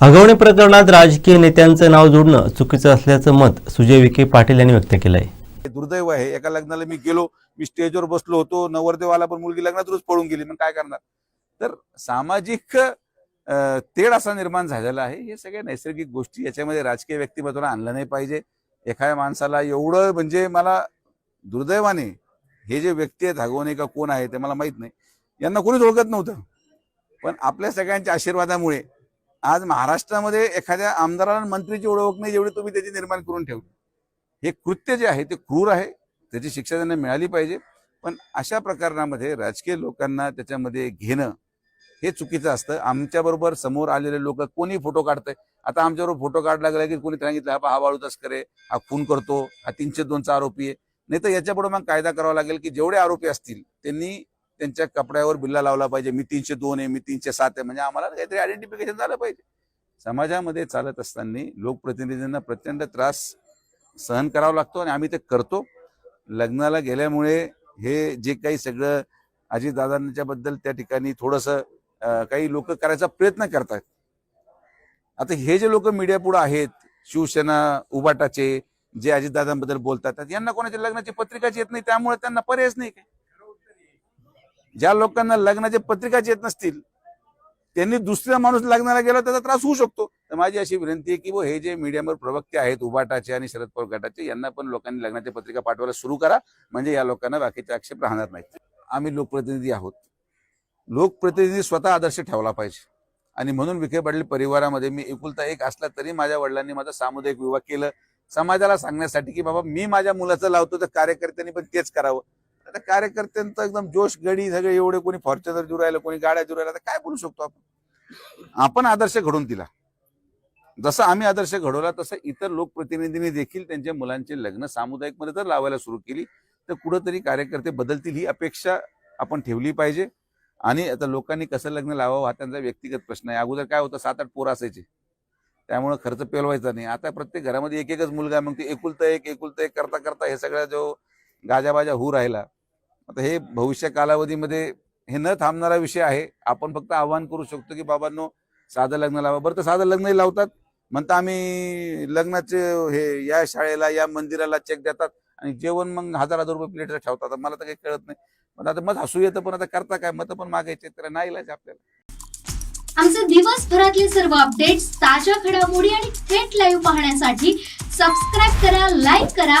अगवणी प्रकरणात राजकीय नेत्यांचं नाव जोडणं चुकीचं असल्याचं मत सुजय विखे पाटील यांनी व्यक्त केलं आहे हे दुर्दैव आहे. एका लग्नाला मी गेलो मी स्टेजवर बसलो होतो नवरदेवाला पण मुलगी लग्नात रोज पळून गेली मग काय करणार? तर सामाजिक तेढ असा निर्माण झालेला आहे. हे सगळ्या नैसर्गिक गोष्टी याच्यामध्ये राजकीय व्यक्तिमत्वाला आणलं नाही पाहिजे. एखाद्या माणसाला एवढं म्हणजे मला दुर्दैवाने हे जे व्यक्ती आहेत हगवणे का कोण आहे ते मला माहीत नाही. यांना कोणीच ओळखत नव्हतं. पण आपल्या सगळ्यांच्या आशीर्वादामुळे आज महाराष्ट्रामध्ये एखाद्या आमदाराला मंत्रीची ओळख नाही जेवढी तुम्ही त्याची निर्माण करून ठेवली. हे कृत्य जे आहे ते क्रूर आहे त्याची शिक्षा त्यांना मिळाली पाहिजे. पण अशा प्रकरणामध्ये राजकीय लोकांना त्याच्यामध्ये घेणं हे चुकीचं असतं. आमच्याबरोबर समोर आलेले लोक कोणी फोटो काढतंय? आता आमच्याबरोबर फोटो काढला गेला की कोणी सांगितलं हा हा वाळू तस्करे हा खून करतो हा तीनशे दोनचा आरोपी आहे. नाही तर याच्यापुढे मग कायदा करावा लागेल की जेवढे आरोपी असतील त्यांनी त्यांच्या कपड्यावर बिल्ला लावला पाहिजे. मी तीनशे दोन आहे मी तीनशे सात आहे. म्हणजे आम्हाला काहीतरी आयडेंटिफिकेशन झालं पाहिजे. समाजामध्ये चालत असताना लोकप्रतिनिधींना प्रचंड त्रास सहन करावा लागतो आणि आम्ही ते करतो. लग्नाला गेल्यामुळे हे जे काही सगळं अजितदादांच्या बद्दल त्या ठिकाणी थोडंसं काही लोक करायचा प्रयत्न करतात. आता हे जे लोक मीडिया पुढे आहेत शिवसेना उबाटाचे जे अजितदादांबद्दल बोलतात यांना कोणाच्या लग्नाची पत्रिकाच येत नाही त्यामुळे त्यांना पर्यायच नाही काय? ज्या लोकांना लग्नाच्या पत्रिकाच येत नसतील त्यांनी दुसऱ्या माणूस लग्नाला गेला त्याचा त्रास होऊ शकतो. तर माझी अशी विनंती आहे की हे जे मीडियावर प्रवक्ते आहेत उबाटाचे आणि शरद पवार गटाचे यांना पण लोकांनी लग्नाच्या पत्रिका पाठवायला सुरू करा. म्हणजे या लोकांना बाकीचे आक्षेप राहणार नाहीत. आम्ही लोकप्रतिनिधी आहोत. लोकप्रतिनिधी स्वतः आदर्श ठेवला पाहिजे. आणि म्हणून विखे पाटील परिवारामध्ये मी एकुलता एक असला तरी माझ्या वडिलांनी माझा सामुदायिक विवाह केलं. समाजाला सांगण्यासाठी की बाबा मी माझ्या मुलाचं लावतो तर कार्यकर्त्यांनी पण तेच करावं. आता कार्यकर्त्यांचं एकदम जोश गडी सगळे एवढे कोणी फॉर्च्युनर जुरायला राहिलं कोणी गाड्या जुरायला राहिल्या तर काय बोलू शकतो आपण? आपण आदर्श घडून दिला. जसं आम्ही आदर्श घडवला तसं इतर लोकप्रतिनिधींनी देखील त्यांच्या मुलांचे लग्न सामुदायिकमध्ये जर लावायला सुरू केली. तर कुठंतरी कार्यकर्ते बदलतील ही अपेक्षा आपण ठेवली पाहिजे. आणि आता लोकांनी कसं लग्न लावावं हा त्यांचा व्यक्तिगत प्रश्न आहे. अगोदर काय होतं सात आठ पोरं असायचे. त्यामुळे खर्च पेलवायचा नाही. आता प्रत्येक घरामध्ये एक एकच मुलगा मग ते एकुलता एक एकुलता एक करता करता हे सगळा जो गाजाबाजा होऊ राहिला आता हे भविष्य कालावधीमध्ये हे न थांबणारा विषय आहे. आपण फक्त आव्हान करू शकतो की बाबांनो साधं लग्न लावा. बरं तर साधं लग्नही लावतात. म्हणता आम्ही लग्नाचे हे या शाळेला या मंदिराला चेक देतात आणि जेवण मग हजार हजार रुपये प्लेट ठेवतात. मला तर काही कळत नाही. पण आता मग हसू येतं पण आता करता काय? मत पण मागायचे तर नाही इलाज आपल्याला. आमचे दिवसभरातले सर्व अपडेट्स ताज्या घडामोडी आणि थेट लाईव्ह पाहण्यासाठी सबस्क्राईब करा लाईक करा